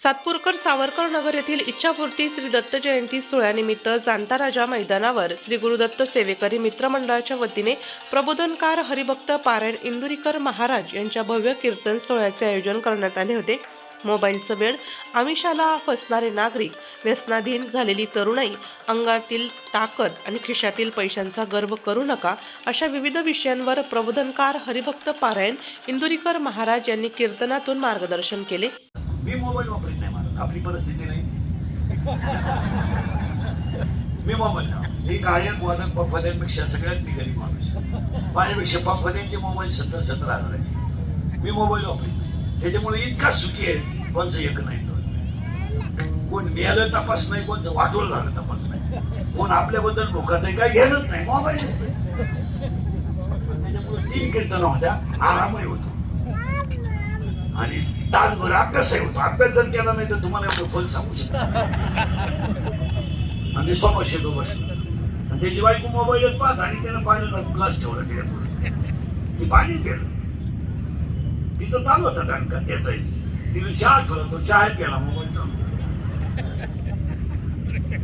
सातपूरकर सावरकर नगर येथील इच्छापूर्ती श्री दत्त जयंती सोहळ्यानिमित्त जाणता राजा मैदानावर श्री गुरुदत्त सेवेकरी मित्रमंडळाच्या वतीने प्रबोधनकार हरिभक्त पारायण इंदुरीकर महाराज यांच्या भव्य कीर्तन सोहळ्याचे आयोजन करण्यात आले होते. मोबाईलचं वेळ आमिषाला फसणारे नागरिक व्यसनाधीन झालेली तरुणाई अंगातील ताकद आणि खिशातील पैशांचा गर्व करू नका अशा विविध विषयांवर प्रबोधनकार हरिभक्त पारायण इंदुरीकर महाराज यांनी कीर्तनातून मार्गदर्शन केले. मी मोबाईल आपली परिस्थिती नाही. मी मोबाईल हे गायक वादक पफद्यांपेक्षा सगळ्यात मी गरीब माणूस माझ्यापेक्षा पफद्यांचे मोबाईल सत्तर सत्तर हजाराचे. मी मोबाईल वापरत नाही. त्याच्यामुळे इतका सुखी आहे कोणचं एक नाही दोन नाही. कोण मिळालं तपास नाही. कोणचं वाटोळ झालं तपास नाही. कोण आपल्याबद्दल भोकात आहे काय घेणंच नाही. मोबाईल त्याच्यामुळे तीन कीर्तन होत्या. आरामही होतो. आणि तासभर अभ्यासही होतो अभ्यास जर केला नाही तर तुम्हाला एवढं खोल सांगू शकत आणि सोबत शेतो बसला. आणि त्याची बायको मोबाईलच पाहत आणि त्यानं पाण्याचा ग्लास ठेवला त्याच्या पुढे. ती पाणी पिलं तिचं चालू होता दणका त्याचाही. तिला चहा ठेवला तो चहा प्याला मोबाईल चालू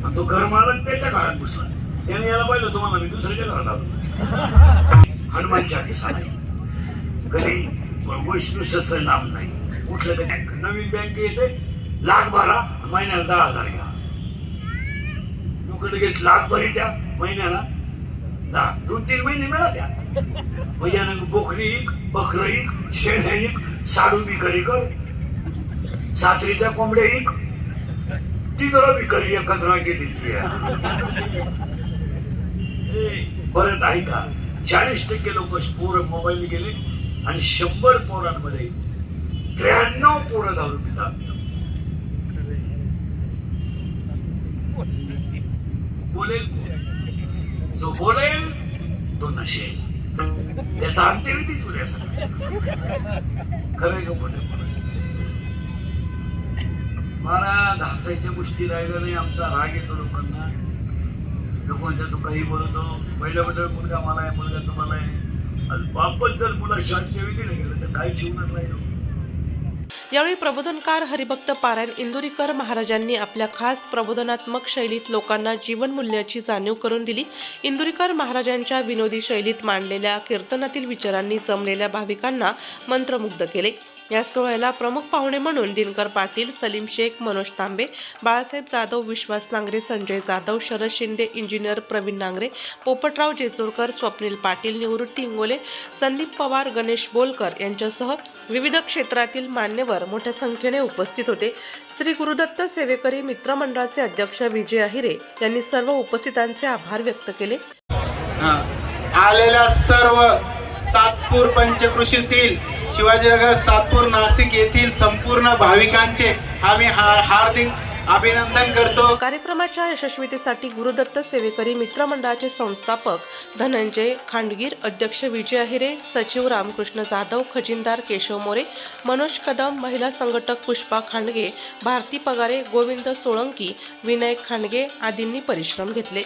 आणि तो घर मालक त्याच्या घरात घुसला. त्याने याला पाहिलं तुम्हाला मी दुसऱ्याच्या घरात आलो. हनुमान चालीसा नाही कधी? वैष्णू शस्त्र नाम नाही. कुठलं कधी बँक नवीन बँक येते लाख बारा महिन्याला दहा हजार घ्या. लोक लगेच लाख भरी द्या महिन्याला दहा. दोन तीन महिने मिळा द्या. भैयानं बोकरी इक बकर इक शेळ्या इक साडू बिकरी कर. सासरीच्या कोंबड्या इक तिघं बिकरी एकत्र घेते परत आहे का चाळीस टक्के लोक पोरं मोबाईल गेले आणि शंभर पोरांमध्ये त्र्याण्णव पोरं दारू पितात. बोलेल कोण? जो बोलेल तो नशेल. त्याचा अंत्यविधीच उद्या सकाळी खरंय का मोठे मला घासायच्या गोष्टी राहिल्या नाही आमचा राग येतो लोकांना. लोक म्हणतात तू काही बोलतो? पहिलं बद्दल मुलगा मला आहे मुलगा तुम्हाला आहे. आणि बापच जर मुला शांती विधीने गेलं तर काय जीवनात राहिलो. यावेळी प्रबोधनकार हरिभक्त पारायण इंदुरीकर महाराजांनी आपल्या खास प्रबोधनात्मक शैलीत लोकांना जीवनमूल्याची जाणीव करून दिली. इंदुरीकर महाराजांच्या विनोदी शैलीत मांडलेल्या कीर्तनातील विचारांनी जमलेल्या भाविकांना मंत्रमुग्ध केले. या सोहळ्याला प्रमुख पाहुणे म्हणून दिनकर पाटील सलीम शेख मनोज तांबे बाळासाहेब जाधव विश्वास नांगरे संजय जाधव शरद शिंदे इंजिनियर प्रवीण नांगरे पोपटराव जेजूरकर स्वप्नील पाटील निवृत्ती इंगोले संदीप पवार गणेश बोलकर यांच्यासह विविध क्षेत्रातील मान्यवर मोठ्या संख्येने उपस्थित होते. श्री गुरुदत्त सेवेकरी मित्रमंडळाचे अध्यक्ष विजय अहिरे यांनी सर्व उपस्थितांचे आभार व्यक्त केले. आलेल्या सर्व सातपूर पंचकृषीतील शिवाजीनगर सातपूर नाशिक येथील संपूर्ण भाविकांचे आम्ही हार्दिक अभिनंदन करतो. कार्यक्रमाच्या यशस्वीतेसाठी गुरुदत्त सेवेकरी मित्रमंडळाचे संस्थापक धनंजय खांडगीर अध्यक्ष विजय अहिरे सचिव रामकृष्ण जाधव खजिनदार केशव मोरे मनोज कदम महिला संघटक पुष्पा खांडगे भारती पगारे गोविंद सोळंकी विनायक खांडगे आदींनी परिश्रम घेतले.